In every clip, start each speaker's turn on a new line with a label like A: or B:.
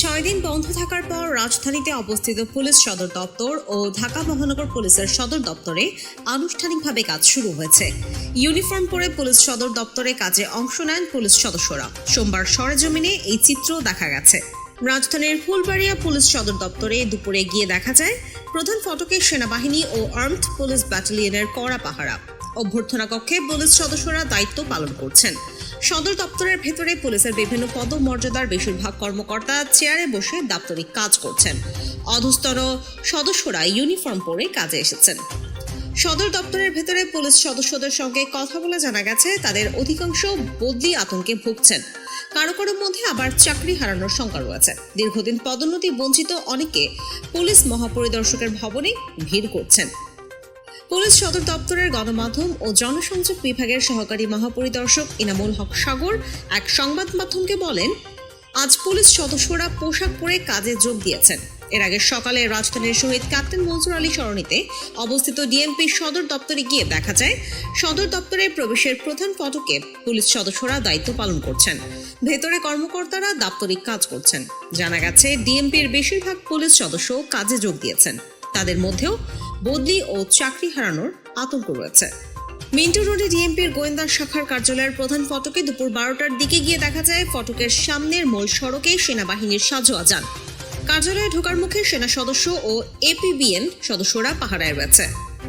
A: ছয় দিন বন্ধ থাকার পর রাজধানীতে অবস্থিত পুলিশ সদর দপ্তর ও ঢাকা মহানগর পুলিশের সদর দপ্তরে আনুষ্ঠানিকভাবে কাজ শুরু হয়েছে। ইউনিফর্ম পরে পুলিশ সদর দপ্তরে কাজে অংশ নেন পুলিশ সদস্যরা। সোমবার সরেজমিনে এই চিত্র দেখা গেছে। রাজধানীর ফুলবাড়িয়া পুলিশ সদর দপ্তরে দুপুরে গিয়ে দেখা যায়, প্রধান ফটকে সেনাবাহিনী ও আর্মড পুলিশ ব্যাটালিয়নের কড়া পাহারা। অভ্যর্থনা কক্ষে পুলিশ সদস্যরা দায়িত্ব পালন করছেন। সদর দপ্তরের ভেতরে পুলিশের বিভিন্ন পদমর্যাদার বেশিরভাগ কর্মকর্তা চেয়ারে বসে দাপ্তরিক কাজ করছেন। অধস্তর সদস্যরা ইউনিফর্ম পরে কাজে এসেছেন। সদর দপ্তরের ভেতরে পুলিশ সদস্যদের সঙ্গে কথা বলে জানা গেছে, তাদের অধিকাংশ বদলি আতঙ্কে ভুগছেন। কারও কারও মধ্যে আবার চাকরি হারানোর শঙ্কা রয়েছে। দীর্ঘদিন পদোন্নতি বঞ্চিত অনেকে পুলিশ মহাপরিদর্শকের ভবনে ভিড় করছেন। পুলিশ সদর দপ্তরের গণমাধ্যম ও জনসংযোগ বিভাগের সহকারী মহাপরিদর্শক ইনামুল হক সাগর এক সংবাদ মাধ্যমকে বলেন, আজ পুলিশ সদস্যরা পোশাক পরে কাজে যোগ দিয়েছেন। এর আগে সকালে রাজধানীর শহীদ ক্যাপ্টেন মনসুর আলী সরণিতে অবস্থিত ডিএমপি সদর দপ্তরে গিয়ে দেখা যায়, সদর দপ্তরে প্রবেশের প্রধান ফটকে পুলিশ সদস্যরা দায়িত্ব পালন করছেন। ভেতরে কর্মকর্তারা দাপ্তরিক কাজ করছেন। জানা গেছে ডিএমপির বেশিরভাগ পুলিশ সদস্য কাজে যোগ দিয়েছেন। তাদের মধ্যেও বদলি ও চাকরি হারানোর আতঙ্ক রয়েছে। মিন্টু রোডে ডিএমপির গোয়েন্দা শাখার কার্যালয়ের প্রধান ফটকে দুপুর বারোটার দিকে গিয়ে দেখা যায়, ফটকের সামনের মূল সড়কে সেনাবাহিনীর সাজোয়া যান কার্যালয়ে ঢোকার মুখে সেনা সদস্য ও এপিবিএন সদস্যরা পাহারায় রয়েছে।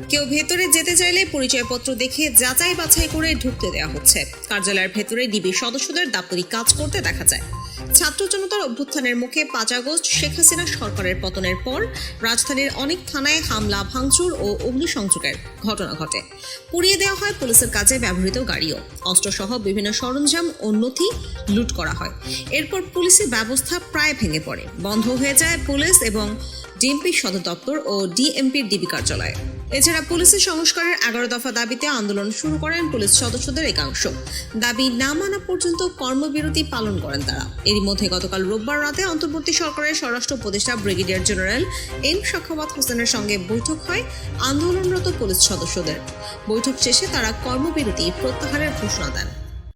A: কেউ ভেতরে যেতে চাইলে পরিচয়পত্র দেখে যাচাই বাছাই করে ঢুকতে দেওয়া হচ্ছে। কার্যালয়ের ভেতরে ডিবি সদস্যদের দাপ্তরিক কাজ করতে দেখা যায়। ছাত্র জনতার অভ্যুত্থানের মুখে পাঁচ আগস্ট শেখ হাসিনা সরকারের পতনের পর রাজধানীর অনেক থানায় হামলা, ভাঙচুর ও অগ্নিসংযোগের ঘটনা ঘটে। পুড়িয়ে দেওয়া হয় পুলিশের কাজে ব্যবহৃত গাড়িও। অস্ত্রসহ বিভিন্ন সরঞ্জাম ও নথি লুট করা হয়। এরপর পুলিশের ব্যবস্থা প্রায় ভেঙে পড়ে। বন্ধ হয়ে যায় পুলিশ এবং ডিএমপি সদর দপ্তর ও ডিএমপির ডিবি কার্যালয়। এছাড়া পুলিশের সংস্কারের এগারো দফা দাবিতে আন্দোলন শুরু করেন পুলিশ সদস্যদের একাংশ। দাবি না মানা পর্যন্ত কর্মবিরতি পালন করেন তারা। এরই মধ্যে গতকাল রোববার রাতে অন্তর্বর্তী সরকারের স্বরাষ্ট্র উপদেষ্টা ব্রিগেডিয়ার জেনারেল এম শাখাওয়াত হোসেনের সঙ্গে বৈঠক হয় আন্দোলনরত পুলিশ সদস্যদের। বৈঠক শেষে তারা কর্মবিরতি প্রত্যাহারের ঘোষণা দেন।